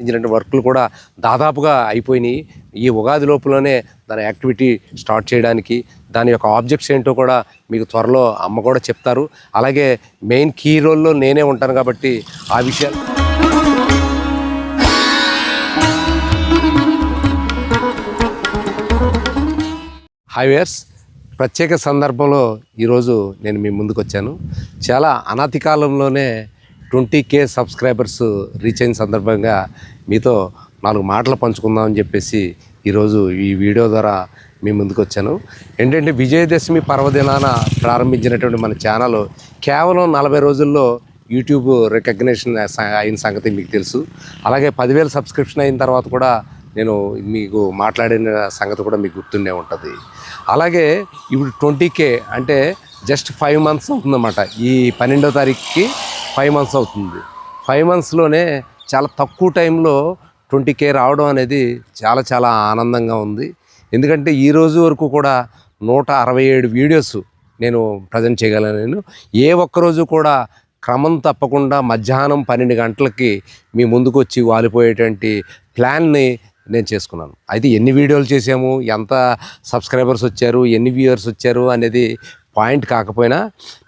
సంబంధించినటువంటి వర్క్లు కూడా దాదాపుగా అయిపోయినాయి. ఈ ఉగాది లోపలనే దాని యాక్టివిటీ స్టార్ట్ చేయడానికి దాని యొక్క ఆబ్జెక్ట్స్ ఏంటో కూడా మీకు త్వరలో అమ్మ కూడా చెప్తారు. అలాగే మెయిన్ కీ రోల్లో నేనే ఉంటాను కాబట్టి ఆ విషయాలు హైవేర్స్ ప్రత్యేక సందర్భంలో ఈరోజు నేను మీ ముందుకు వచ్చాను చాలా అనతి కాలంలోనే ట్వంటీ కే సబ్స్క్రైబర్స్ రీచ్ అయిన సందర్భంగా మీతో నాలుగు మాటలు పంచుకుందామని చెప్పేసి ఈరోజు ఈ వీడియో ద్వారా మీ ముందుకు వచ్చాను. ఏంటంటే విజయదశమి పర్వదినాన ప్రారంభించినటువంటి మన ఛానల్ కేవలం నలభై రోజుల్లో యూట్యూబ్ రికగ్నేషన్ అయిన సంగతి మీకు తెలుసు. అలాగే పదివేల సబ్స్క్రిప్షన్ అయిన తర్వాత కూడా నేను మీకు మాట్లాడిన సంగతి కూడా మీకు గుర్తుండే ఉంటుంది. అలాగే ఇప్పుడు ట్వంటీ కే అంటే జస్ట్ ఫైవ్ మంత్స్ అవుతుందన్నమాట. ఈ పన్నెండో తారీఖుకి ఫైవ్ మంత్స్ అవుతుంది. ఫైవ్ మంత్స్లోనే చాలా తక్కువ టైంలో ట్వంటీ కే రావడం అనేది చాలా చాలా ఆనందంగా ఉంది. ఎందుకంటే ఈ రోజు వరకు కూడా నూట అరవై ఏడు వీడియోస్ నేను ప్రజెంట్ చేయగలను నేను. ఏ ఒక్కరోజు కూడా క్రమం తప్పకుండా మధ్యాహ్నం పన్నెండు గంటలకి మీ ముందుకు వచ్చి వాలిపోయేటువంటి ప్లాన్ని నేను చేసుకున్నాను. అయితే ఎన్ని వీడియోలు చేసాము ఎంత సబ్స్క్రైబర్స్ వచ్చారు? ఎన్ని వ్యూవర్స్ వచ్చారు? అనేది పాయింట్ కాకపోయినా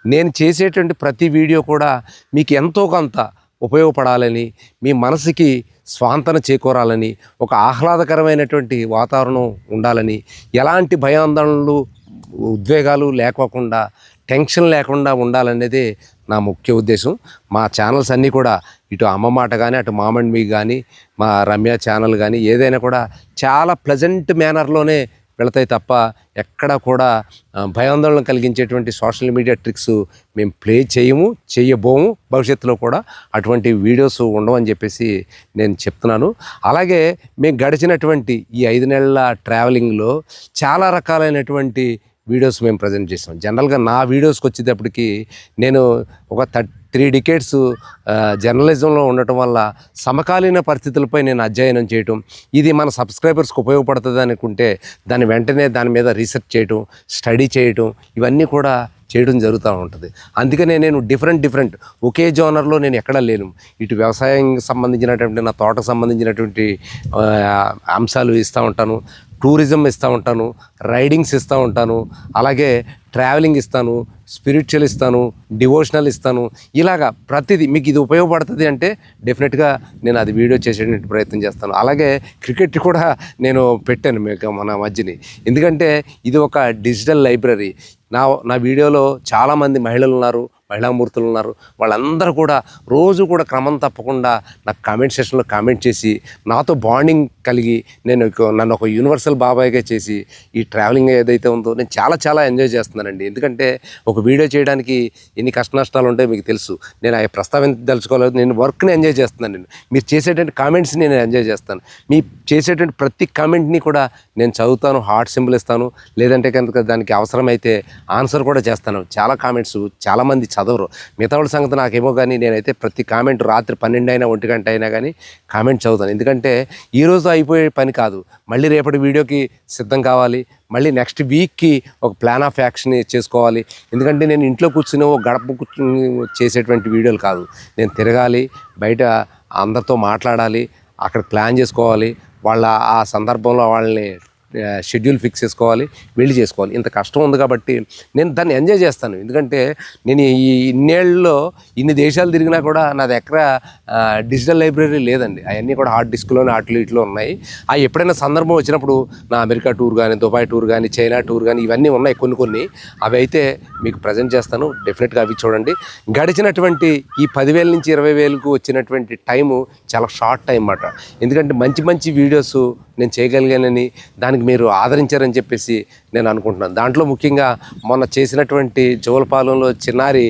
నేను చేసేటువంటి ప్రతి వీడియో కూడా మీకు ఎంతో కొంత ఉపయోగపడాలని మీ మనసుకి స్వాంతన చేకూరాలని ఒక ఆహ్లాదకరమైనటువంటి వాతావరణం ఉండాలని ఎలాంటి భయాందోళనలు ఉద్వేగాలు లేకోకుండా టెన్షన్ లేకుండా ఉండాలనేదే నా ముఖ్య ఉద్దేశం. మా ఛానల్స్ అన్నీ కూడా ఇటు అమ్మ మాట కానీ అటు మామండ్ మీ కానీ మా రమ్య ఛానల్ కానీ ఏదైనా కూడా చాలా ప్లెజెంట్ మేనర్లోనే వెళతాయి తప్ప ఎక్కడ కూడా భయాందోళన కలిగించేటువంటి సోషల్ మీడియా ట్రిక్స్ మేము ప్లే చేయము చేయబోము. భవిష్యత్తులో కూడా అటువంటి వీడియోస్ ఉండవని చెప్పేసి నేను చెప్తున్నాను. అలాగే మేము గడిచినటువంటి ఈ ఐదు నెలల ట్రావెలింగ్లో చాలా రకాలైనటువంటి వీడియోస్ మేము ప్రజెంట్ చేస్తాం. జనరల్గా నా వీడియోస్కి వచ్చేటప్పటికి నేను ఒక థర్ త్రీ డికేట్స్ జర్నలిజంలో ఉండటం వల్ల సమకాలీన పరిస్థితులపై నేను అధ్యయనం చేయటం ఇది మన సబ్స్క్రైబర్స్కి ఉపయోగపడుతుంది అనుకుంటే దాని వెంటనే దాని మీద రీసెర్చ్ చేయటం స్టడీ చేయటం ఇవన్నీ కూడా చేయడం జరుగుతూ ఉంటుంది. అందుకనే నేను డిఫరెంట్ డిఫరెంట్ ఒకే జోనర్లో నేను ఎక్కడా లేను. ఇటు వ్యవసాయం సంబంధించినటువంటి నా తోటకు సంబంధించినటువంటి అంశాలు ఇస్తూ ఉంటాను. టూరిజం ఇస్తూ ఉంటాను రైడింగ్స్ ఇస్తూ ఉంటాను అలాగే ట్రావెలింగ్ ఇస్తాను స్పిరిచువల్ ఇస్తాను డివోషనల్ ఇస్తాను. ఇలాగా ప్రతిదీ మీకు ఇది ఉపయోగపడుతుంది అంటే డెఫినెట్గా నేను అది వీడియో చేసేటువంటి ప్రయత్నం చేస్తాను. అలాగే క్రికెట్ కూడా నేను పెట్టాను మీకు మన మధ్యని. ఎందుకంటే ఇది ఒక డిజిటల్ లైబ్రరీ. నా నా వీడియోలో చాలామంది మహిళలు ఉన్నారు మహిళామూర్తులు ఉన్నారు. వాళ్ళందరూ కూడా రోజు కూడా క్రమం తప్పకుండా నాకు కామెంట్ సెషన్లో కామెంట్ చేసి నాతో బాండింగ్ కలిగి నేను నన్ను ఒక యూనివర్సల్ బాబాయ్గా చేసి ఈ ట్రావెలింగ్ ఏదైతే ఉందో నేను చాలా చాలా ఎంజాయ్ చేస్తున్నాను. చేస్తున్నానండి ఎందుకంటే ఒక వీడియో చేయడానికి ఎన్ని కష్ట నష్టాలు ఉంటాయో మీకు తెలుసు. నేను ఆ ప్రస్తావించదలుచుకోలేదు నేను వర్క్ని ఎంజాయ్ చేస్తున్నాను నేను. మీరు చేసేటువంటి కామెంట్స్ని నేను ఎంజాయ్ చేస్తాను. మీ చేసేటువంటి ప్రతి కామెంట్ని కూడా నేను చదువుతాను హార్ట్ సింబల్ ఇస్తాను లేదంటే కనుక దానికి అవసరమైతే ఆన్సర్ కూడా చేస్తాను. చాలా కామెంట్స్ చాలామంది చదవరు. మిగతా వాళ్ళ సంగతి నాకేమో కానీ నేనైతే ప్రతి కామెంట్ రాత్రి పన్నెండు అయినా ఒంటి గంట అయినా కానీ కామెంట్ చదువుతాను. ఎందుకంటే ఈరోజు అయిపోయే పని కాదు. మళ్ళీ రేపటి వీడియోకి సిద్ధం కావాలి. మళ్ళీ నెక్స్ట్ వీక్కి ఒక ప్లాన్ ఆఫ్ యాక్షన్ చేసుకోవాలి. ఎందుకంటే నేను ఇంట్లో కూర్చుని ఒక గడప కూర్చుని చేసేటువంటి వీడియోలు కాదు. నేను తిరగాలి బయట అందరితో మాట్లాడాలి అక్కడ ప్లాన్ చేసుకోవాలి. వాళ్ళ ఆ సందర్భంలో వాళ్ళని షెడ్యూల్ ఫిక్స్ చేసుకోవాలి వెళ్ళి చేసుకోవాలి. ఇంత కష్టం ఉంది కాబట్టి నేను దాన్ని ఎంజాయ్ చేస్తాను. ఎందుకంటే నేను ఈ ఇన్నేళ్ళలో ఇన్ని దేశాలు తిరిగినా కూడా నా దగ్గర డిజిటల్ లైబ్రరీ లేదండి. అవన్నీ కూడా హార్డ్ డిస్క్లోనే అట్లు ఇట్లో ఉన్నాయి. ఆ ఎప్పుడైనా సందర్భం వచ్చినప్పుడు నా అమెరికా టూర్ కానీ దుబాయ్ టూర్ కానీ చైనా టూర్ కానీ ఇవన్నీ ఉన్నాయి కొన్ని కొన్ని. అవి అయితే మీకు ప్రజెంట్ చేస్తాను. డెఫినెట్గా అవి చూడండి. గడిచినటువంటి ఈ పదివేల నుంచి ఇరవై వేలకు వచ్చినటువంటి టైము చాలా షార్ట్ టైం అన్నమాట. ఎందుకంటే మంచి మంచి వీడియోస్ నేను చేయగలిగానని దానికి మీరు ఆదరించారని చెప్పేసి నేను అనుకుంటున్నాను. దాంట్లో ముఖ్యంగా మొన్న చేసినటువంటి జోలపాలెంలో చిన్నారి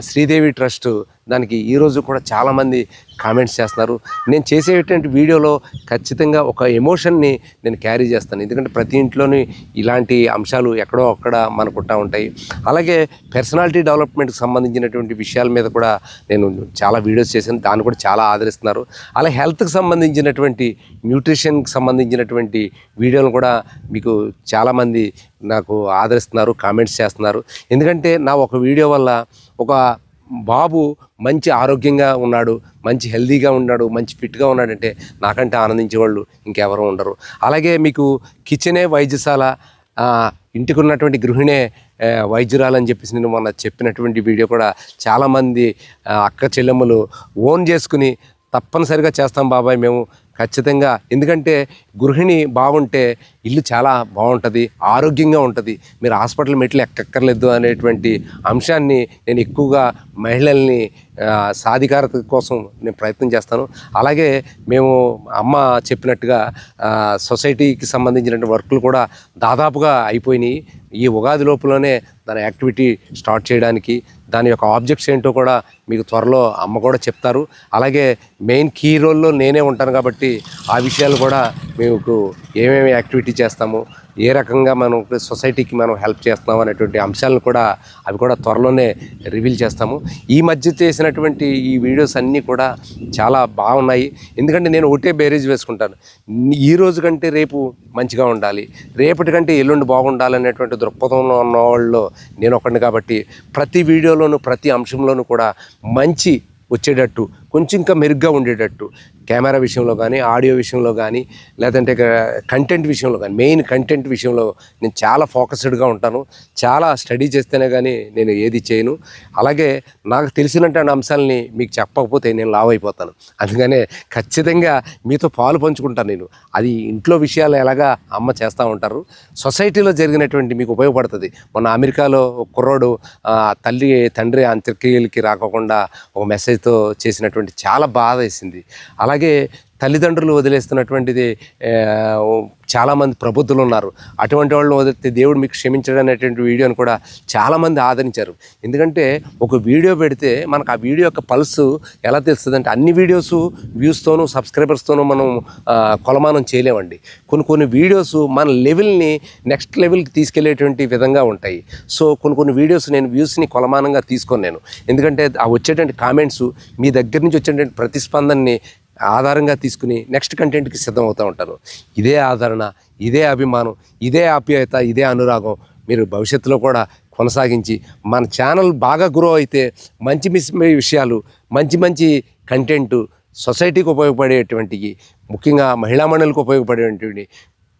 శ్రీదేవి ట్రస్ట్ దానికి ఈరోజు కూడా చాలామంది కామెంట్స్ చేస్తున్నారు. నేను చేసేటువంటి వీడియోలో ఖచ్చితంగా ఒక ఎమోషన్ని నేను క్యారీ చేస్తాను. ఎందుకంటే ప్రతి ఇంట్లోని ఇలాంటి అంశాలు ఎక్కడో అక్కడ మనకుంటా ఉంటాయి. అలాగే పర్సనాలిటీ డెవలప్మెంట్కి సంబంధించినటువంటి విషయాల మీద కూడా నేను చాలా వీడియోస్ చేశాను. దాన్ని కూడా చాలా ఆదరిస్తున్నారు. అలా హెల్త్కి సంబంధించినటువంటి న్యూట్రిషన్కి సంబంధించినటువంటి వీడియోలు కూడా మీకు చాలామంది నాకు ఆదరిస్తున్నారు కామెంట్స్ చేస్తున్నారు. ఎందుకంటే నా ఒక వీడియో వల్ల ఒక బాబు మంచి ఆరోగ్యంగా ఉన్నాడు మంచి హెల్దీగా ఉన్నాడు మంచి ఫిట్గా ఉన్నాడంటే నాకంటే ఆనందించే వాళ్ళు ఇంకెవరూ ఉండరు. అలాగే మీకు కిచెనే వైద్యశాల ఇంటికి ఉన్నటువంటి గృహిణే వైద్యురాలని చెప్పేసి నేను మొన్న చెప్పినటువంటి వీడియో కూడా చాలామంది అక్క చెల్లెమ్మలు ఓన్ చేసుకుని తప్పనిసరిగా చేస్తాం బాబాయ్ మేము ఖచ్చితంగా. ఎందుకంటే గృహిణి బాగుంటే ఇల్లు చాలా బాగుంటుంది ఆరోగ్యంగా ఉంటుంది. మీరు హాస్పిటల్ మెట్లు ఎక్కక్కర్లేదు అనేటువంటి అంశాన్ని నేను ఎక్కువగా మహిళల్ని సాధికారత కోసం నేను ప్రయత్నం చేస్తాను. అలాగే మేము అమ్మ చెప్పినట్టుగా సొసైటీకి సంబంధించిన వర్కులు కూడా దాదాపుగా అయిపోయినాయి. ఈ ఉగాది లోపులోనే దాని యాక్టివిటీ స్టార్ట్ చేయడానికి దాని యొక్క ఆబ్జెక్ట్స్ ఏంటో కూడా మీకు త్వరలో అమ్మ కూడా చెప్తారు. అలాగే మెయిన్ కీ రోల్లో నేనే ఉంటాను కాబట్టి ఆ విషయాలు కూడా మీకు ఏమేమి యాక్టివిటీ చేస్తాము ఏ రకంగా మనం సొసైటీకి మనం హెల్ప్ చేస్తున్నాం అనేటువంటి అంశాలను కూడా అవి కూడా త్వరలోనే రివీల్ చేస్తాము. ఈ మధ్య చేసినటువంటి ఈ వీడియోస్ అన్నీ కూడా చాలా బాగున్నాయి. ఎందుకంటే నేను ఒకటే బేరేజ్ వేసుకుంటాను. ఈ రోజు కంటే రేపు మంచిగా ఉండాలి. రేపటి కంటే ఎల్లుండి బాగుండాలనేటువంటి దృక్పథంలో ఉన్న వాళ్ళు నేను ఒకడిని కాబట్టి ప్రతి వీడియోలోనూ ప్రతి అంశంలోనూ కూడా మంచి వచ్చేటట్టు కొంచెం ఇంకా మెరుగ్గా ఉండేటట్టు కెమెరా విషయంలో కానీ ఆడియో విషయంలో కానీ లేదంటే కంటెంట్ విషయంలో కానీ మెయిన్ కంటెంట్ విషయంలో నేను చాలా ఫోకస్డ్గా ఉంటాను. చాలా స్టడీ చేస్తేనే కానీ నేను ఏది చేయను. అలాగే నాకు తెలిసినటువంటి అంశాలని మీకు చెప్పకపోతే నేను లావ్ అయిపోతాను అందుకనే ఖచ్చితంగా మీతో పాలు పంచుకుంటాను నేను. అది ఇంట్లో విషయాలు ఎలాగా అమ్మ చేస్తూ ఉంటారు. సొసైటీలో జరిగినటువంటి మీకు ఉపయోగపడుతుంది. మొన్న అమెరికాలో కుర్రోడు తల్లి తండ్రి అంత్యక్రియలకి రాకోకుండా ఒక మెసేజ్తో చేసినటువంటి చాలా బాధ వేసింది. అలా అలాగే తల్లిదండ్రులు వదిలేస్తున్నటువంటిది చాలామంది ప్రబుద్ధులు ఉన్నారు. అటువంటి వాళ్ళని వదిలితే దేవుడు మీకు క్షమించడం అనేటువంటి వీడియోని కూడా చాలామంది ఆదరించారు. ఎందుకంటే ఒక వీడియో పెడితే మనకు ఆ వీడియో యొక్క పల్స్ ఎలా తెలుస్తుంది అంటే అన్ని వీడియోస్ వ్యూస్తోనూ సబ్స్క్రైబర్స్తోనూ మనం కొలమానం చేయలేమండి. కొన్ని కొన్ని వీడియోస్ మన లెవెల్ని నెక్స్ట్ లెవెల్కి తీసుకెళ్ళేటువంటి విధంగా ఉంటాయి. సో కొన్ని కొన్ని వీడియోస్ నేను వ్యూస్ని కొలమానంగా తీసుకోను నేను. ఎందుకంటే ఆ వచ్చేటువంటి కామెంట్స్ మీ దగ్గర నుంచి వచ్చేటువంటి ప్రతిస్పందనని ఆధారంగా తీసుకుని నెక్స్ట్ కంటెంట్కి సిద్ధం అవుతూ ఇదే ఆదరణ ఇదే అభిమానం ఇదే ఆప్యాయత ఇదే అనురాగం మీరు భవిష్యత్తులో కూడా కొనసాగించి మన ఛానల్ బాగా గ్రో అయితే మంచి మిస్ విషయాలు మంచి మంచి కంటెంట్ సొసైటీకి ఉపయోగపడేటువంటివి ముఖ్యంగా మహిళా మండలికి ఉపయోగపడేటువంటి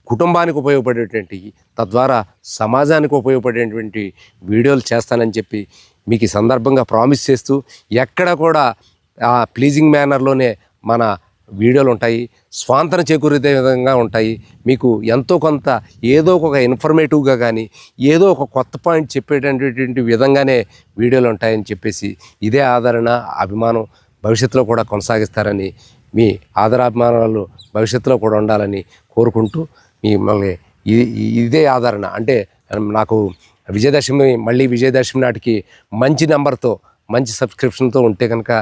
కుటుంబానికి ఉపయోగపడేటువంటివి తద్వారా సమాజానికి ఉపయోగపడేటువంటి వీడియోలు చేస్తానని చెప్పి మీకు ఈ సందర్భంగా ప్రామిస్ చేస్తూ ఎక్కడ కూడా ఆ ప్లీజింగ్ మేనర్లోనే మన వీడియోలు ఉంటాయి స్వాంతన చేకూరితే విధంగా ఉంటాయి. మీకు ఎంతో కొంత ఏదో ఒక ఇన్ఫర్మేటివ్గా కానీ ఏదో ఒక కొత్త పాయింట్ చెప్పేటటువంటి విధంగానే వీడియోలు ఉంటాయని చెప్పేసి ఇదే ఆదరణ అభిమానం భవిష్యత్తులో కూడా కొనసాగిస్తారని మీ ఆదరాభిమానాలు భవిష్యత్తులో కూడా ఉండాలని కోరుకుంటూ మిమ్మల్ని ఇదే ఆదరణ. అంటే నాకు విజయదశమి మళ్ళీ విజయదశమి నాటికి మంచి నెంబర్తో మంచి సబ్స్క్రిప్షన్తో ఉంటే కనుక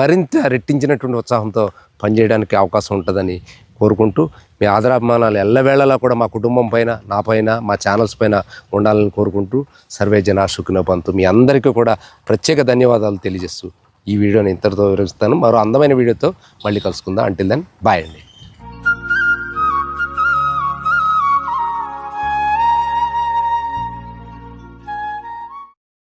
మరింత రెట్టించినటువంటి ఉత్సాహంతో పనిచేయడానికి అవకాశం ఉంటుందని కోరుకుంటూ మీ ఆదరాభిమానాలు ఎల్లవేళలా కూడా మా కుటుంబం పైన నా పైన మా ఛానల్స్ పైన ఉండాలని కోరుకుంటూ సర్వే జనాశుకున పంతు మీ అందరికీ కూడా ప్రత్యేక ధన్యవాదాలు తెలియజేస్తూ ఈ వీడియోని ఇంతటితో వివరిస్తాను మరో అందమైన వీడియోతో మళ్ళీ కలుసుకుందాం. అంటిల్ దెన్ బాయ్ అండి.